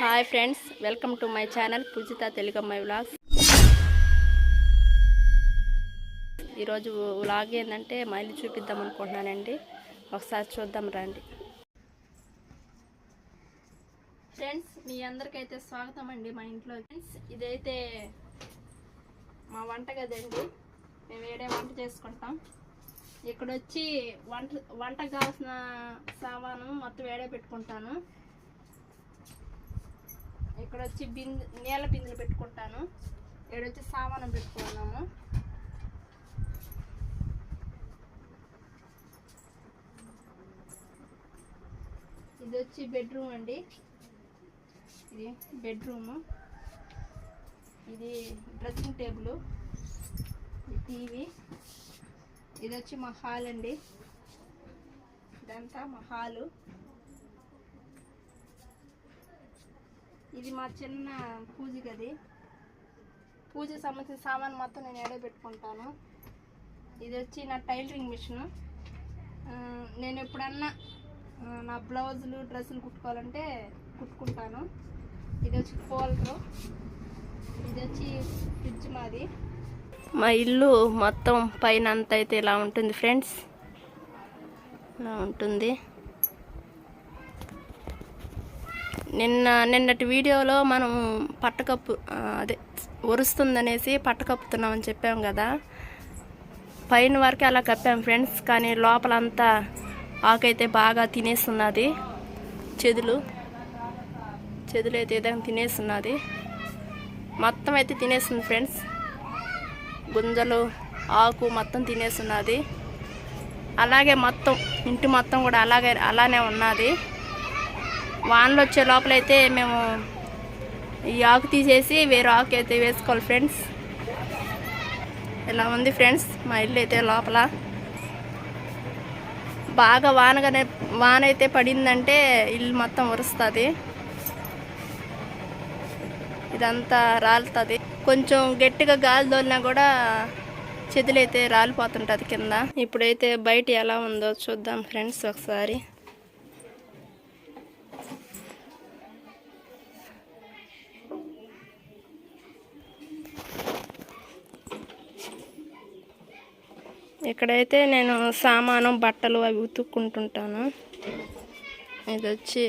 Hi friends welcome to my channel Pujitha తెలుగమ్మాయి vlogs. ఈరోజు vlog ఏంటంటే మా ఇల్లు చూపిద్దాం అనుకుంటున్నానండి. ఒకసారి చూద్దాం రండి. ఫ్రెండ్స్ మీ అందరికైతే స్వాగతం అండి మా ఇంట్లో. ఫ్రెండ్స్ ఇదైతే మా వంటగది అండి మేము వేరే వంట చేసుకుంటాం. ఇక్కడ వచ్చి వంట వంటకు కావాల్సిన సామాను మొత్తం వేడే పెట్టుకుంటాను. ఇక్కడ వచ్చి బిందె నీళ్ళ బిందెలు పెట్టుకుంటాను. ఇక్కడ వచ్చి సామానం పెట్టుకున్నాము ఇది వచ్చి బెడ్రూమ్ అండి. ఇది బెడ్రూమ్. ఇది డ్రెస్సింగ్ టేబుల్. టీవీ. ఇది వచ్చి మా హాల్ అండి. ఇదంతా మా హాలు. ఇది మా చిన్న పూజ గది పూజకి సంబంధించిన సామాన్ మొత్తం నేను ఎడ పెట్టుకుంటాను. ఇది వచ్చి నా టైలరింగ్ మిషన్. నేను ఎప్పుడన్నా నా బ్లౌజులు డ్రెస్సులు కుట్టుకోవాలంటే కుట్టుకుంటాను. ఇది వచ్చి కూలరు ఇది వచ్చి ఫ్రిడ్జ్ మాది. మా ఇల్లు మొత్తం పైన అంత అయితే ఇలా ఉంటుంది ఫ్రెండ్స్. ఇలా ఉంటుంది. నిన్న నిన్నటి వీడియోలో మనం పట్టకప్పు అదే ఒరుస్తుందనేసి పట్టకప్పుతున్నామని చెప్పాం కదా. పైన వరకే అలా కప్పాం ఫ్రెండ్స్ కానీ లోపలంతా ఆకైతే బాగా తినేస్తున్నది. చెదులు చెదులు అయితే ఏదైనా తినేస్తున్నది. మొత్తం అయితే తినేస్తుంది ఫ్రెండ్స్. గుంజలు ఆకు మొత్తం తినేస్తున్నది. అలాగే మొత్తం ఇంటి మొత్తం కూడా అలాగే అలానే ఉన్నది. వానలు వచ్చే లోపలైతే మేము ఈ ఆకు తీసేసి వేరే ఆకు అయితే వేసుకోవాలి ఫ్రెండ్స్. ఇలా ఉంది ఫ్రెండ్స్? మా ఇల్లు అయితే లోపల. బాగా వానగానే వాన అయితే పడిందంటే ఇల్లు మొత్తం ఉరుస్తుంది. ఇదంతా రాలుతుంది. కొంచెం గట్టిగా గాలి తోలినా కూడా చెదులైతే రాలిపోతుంటుంది కింద. ఇప్పుడైతే బయట ఎలా ఉందో చూద్దాం ఫ్రెండ్స్ ఒకసారి. ఇక్కడైతే నేను సామాను బట్టలు అవి ఉతుక్కుంటుంటాను. ఇది వచ్చి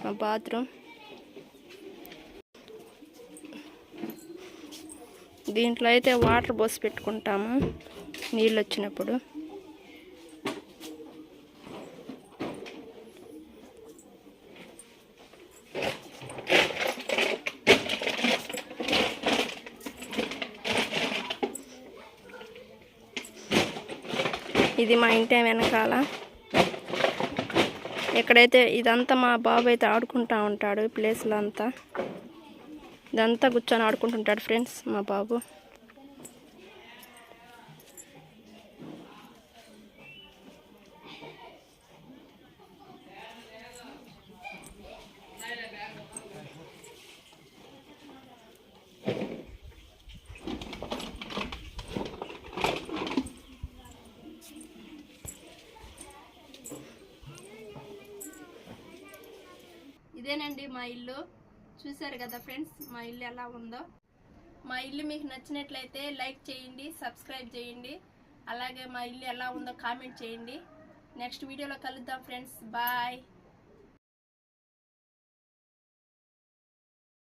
మా బాత్రూమ్. దీంట్లో అయితే వాటర్ పోసి పెట్టుకుంటాము నీళ్ళు వచ్చినప్పుడు ఇది మా ఇంటి వెనకాల. ఎక్కడైతే ఇదంతా మా బాబు అయితే ఆడుకుంటా ఉంటాడు ప్లేస్లో అంతా. ఇదంతా కూర్చొని ఆడుకుంటుంటాడు ఫ్రెండ్స్ మా బాబు. ఇదేనండి మా ఇల్లు. చూసారు కదా ఫ్రెండ్స్ మా ఇల్లు ఎలా ఉందో. మా ఇల్లు మీకు నచ్చినట్లయితే లైక్ చేయండి సబ్స్క్రైబ్ చేయండి. అలాగే మా ఇల్లు ఎలా ఉందో కామెంట్ చేయండి. నెక్స్ట్ వీడియోలో కలుద్దాం ఫ్రెండ్స్. బాయ్.